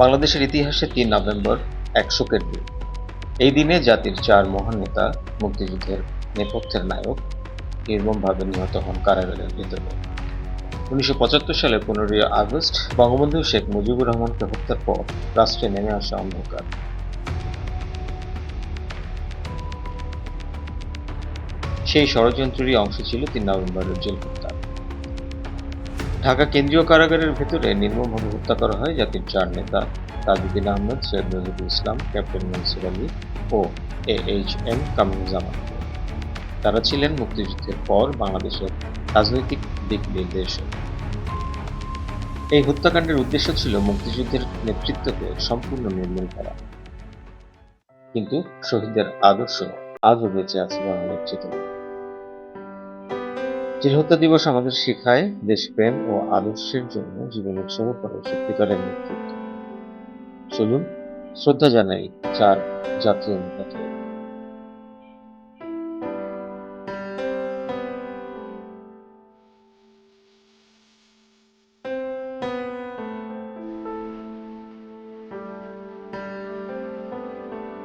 বাংলাদেশের ইতিহাসে তিন নভেম্বর এক শোকের দিন। এই দিনে জাতির চার মহান নেতা, মুক্তিযুদ্ধের নেপথ্যের নায়ক, নির্মমভাবে নিহত হন কারাগারের ভেতরে। উনিশশো পঁচাত্তর সালে পনেরোই আগস্ট বঙ্গবন্ধু শেখ মুজিবুর রহমানকে হত্যার পর রাষ্ট্রে নেমে আসা অন্ধকার। সেই ষড়যন্ত্রেরই অংশ ছিল তিন নভেম্বরের জেল হত্যা। ঢাকা কেন্দ্রীয় কারাগারের ভেতরে নির্মমভাবে হত্যা করা হয় জাতির চার নেতা, তাজউদ্দিন আহমেদ, সৈয়দ নজরুল ইসলাম, ক্যাপ্টেন মনসুর আলী ও এ এইচ এম কামরুজ্জামান। তারা ছিলেন মুক্তিযুদ্ধের পর বাংলাদেশের রাজনৈতিক দিক নির্দেশক। এই হত্যাকাণ্ডের উদ্দেশ্য ছিল মুক্তিযুদ্ধের নেতৃত্বকে সম্পূর্ণ নির্মূল করা। কিন্তু শহীদদের আদর্শ আজও বেঁচে আছে বাংলার চেতনা জেল হত্যা দিবস আমাদের শেখায়, দেশপ্রেম ও আদর্শের জন্য জীবন উৎসর্গ করে সত্যিকারের নেতৃত্ব। চলুন, শ্রদ্ধা জানাই চার জাতীয় নেতাকে।